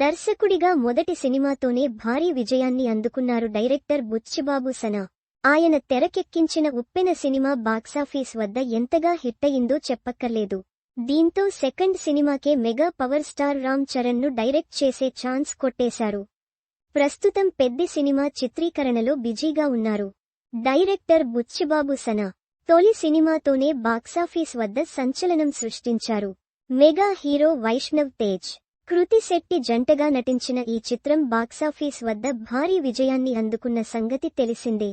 దర్శకుడిగా మొదటి సినిమాతోనే భారీ విజయాన్ని అందుకున్నారు డైరెక్టర్ బుచ్చిబాబు సనా. ఆయన తెరకెక్కించిన ఉప్పెన సినిమా బాక్సాఫీస్ వద్ద ఎంతగా హిట్టయిందో చెప్పక్కర్లేదు. దీంతో సెకండ్ సినిమాకే మెగా పవర్ స్టార్ రామ్ చరణ్ను డైరెక్ట్ చేసే ఛాన్స్ కొట్టేశారు. ప్రస్తుతం పెద్ది సినిమా చిత్రీకరణలో బిజీగా ఉన్నారు. డైరెక్టర్ బుచ్చిబాబు సనా తొలి సినిమాతోనే బాక్సాఫీస్ వద్ద సంచలనం సృష్టించారు. మెగా హీరో వైష్ణవ్ తేజ్ కృతి శెట్టి జంటగా నటించిన ఈ చిత్రం బాక్సాఫీస్ వద్ద భారీ విజయాన్ని అందుకున్న సంగతి తెలిసిందే.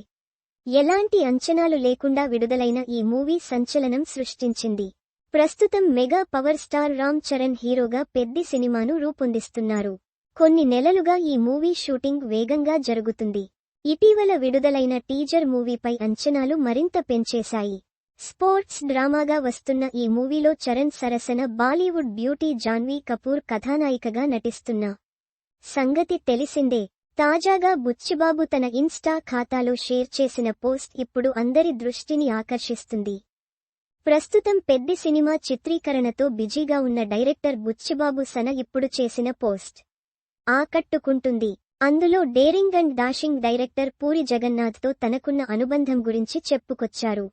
ఎలాంటి అంచనాలు లేకుండా విడుదలైన ఈ మూవీ సంచలనం సృష్టించింది. ప్రస్తుతం mega power star Ram Charan హీరోగా పెద్ది సినిమాను రూపొందిస్తున్నారు. కొన్ని నెలలుగా ఈ మూవీ షూటింగ్ వేగంగా జరుగుతుంది. ఇటీవల విడుదలైన టీజర్ మూవీపై అంచనాలు మరింత పెంచేశాయి. స్పోర్ట్స్ డ్రామాగా వస్తున్న ఈ మూవీలో చరణ్ సరసన బాలీవుడ్ బ్యూటీ జాన్వీ కపూర్ కథానాయికగా నటిస్తున్న సంగతి తెలిసిందే. తాజాగా బుచ్చిబాబు తన ఇన్స్టా ఖాతాలో షేర్ చేసిన పోస్ట్ ఇప్పుడు అందరి దృష్టిని ఆకర్షిస్తుంది. ప్రస్తుతం పెద్ది సినిమా చిత్రీకరణతో బిజీగా ఉన్న డైరెక్టర్ బుచ్చిబాబు సన ఇప్పుడు చేసిన పోస్ట్ ఆకట్టుకుంటుంది. అందులో daring and dashing director Puri జగన్నాథ్తో తనకున్న అనుబంధం గురించి చెప్పుకొచ్చారు.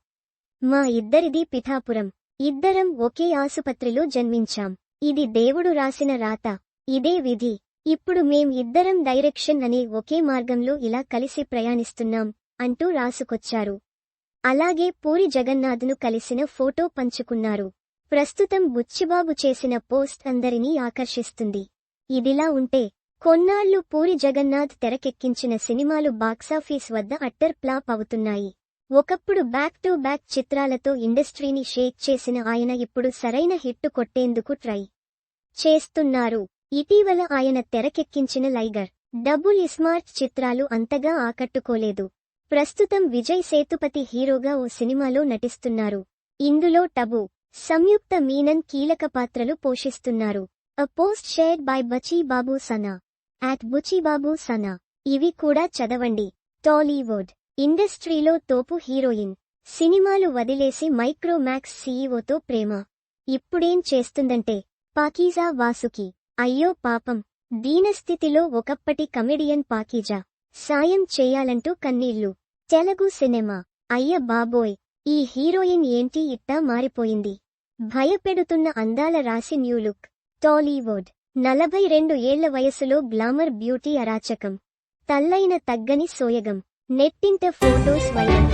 మా ఇద్దరిది పిఠాపురం. ఇద్దరం ఒకే ఆసుపత్రిలో జన్మించాం. ఇది దేవుడు రాసిన రాత. ఇదే విధి. ఇప్పుడు మేం ఇద్దరం డైరెక్షన్ అనే ఒకే మార్గంలో ఇలా కలిసి ప్రయాణిస్తున్నాం అంటూ రాసుకొచ్చారు. అలాగే పూరి జగన్నాథ్ను కలిసిన ఫోటో పంచుకున్నారు. ప్రస్తుతం బుచ్చిబాబు చేసిన పోస్ట్ అందరినీ ఆకర్షిస్తుంది. ఇదిలా ఉంటే కొన్నాళ్ళు పూరి జగన్నాథ్ తెరకెక్కించిన సినిమాలు బాక్సాఫీస్ వద్ద అట్టర్ ప్లాప్ అవుతున్నాయి. ఒకప్పుడు బ్యాక్ టు బ్యాక్ చిత్రాలతో ఇండస్ట్రీని షేక్ చేసిన ఆయన ఇప్పుడు సరైన హిట్టు కొట్టేందుకు ట్రై చేస్తున్నారు. ఇటీవల ఆయన తెరకెక్కించిన లైగర్ డబుల్ ఇస్మార్ట్ చిత్రాలు అంతగా ఆకట్టుకోలేదు. ప్రస్తుతం విజయ్ సేతుపతి హీరోగా ఓ సినిమాలో నటిస్తున్నారు. ఇందులో టబు సంయుక్త మీనన్ కీలక పాత్రలు పోషిస్తున్నారు. A post shared by Buchibabu Sana at Buchibabu Sana ఇవి కూడా చదవండి. టాలీవుడ్ ఇండస్ట్రీలో తోపు హీరోయిన్. సినిమాలు వదిలేసి మైక్రోమాక్స్ సీఈఓతో ప్రేమ. ఇప్పుడేం చేస్తుందంటే పాకీజా వాసుకి అయ్యో పాపం దీనస్థితిలో ఒకప్పటి కమెడియన్ పాకీజా. సాయం చేయాలంటూ కన్నీళ్ళు. తెలుగు సినిమా. అయ్య బాబోయ్ ఈ హీరోయిన్ ఏంటి ఇట్టా మారిపోయింది. భయపెడుతున్న అందాల రాసి న్యూలుక్ టాలీవుడ్. నలభై రెండు ఏళ్ళ వయసులో గ్లామర్ బ్యూటీ అరాచకం. తల్లైన తగ్గని సోయగం. నెట్టింట ఫోటోస్ వైరల్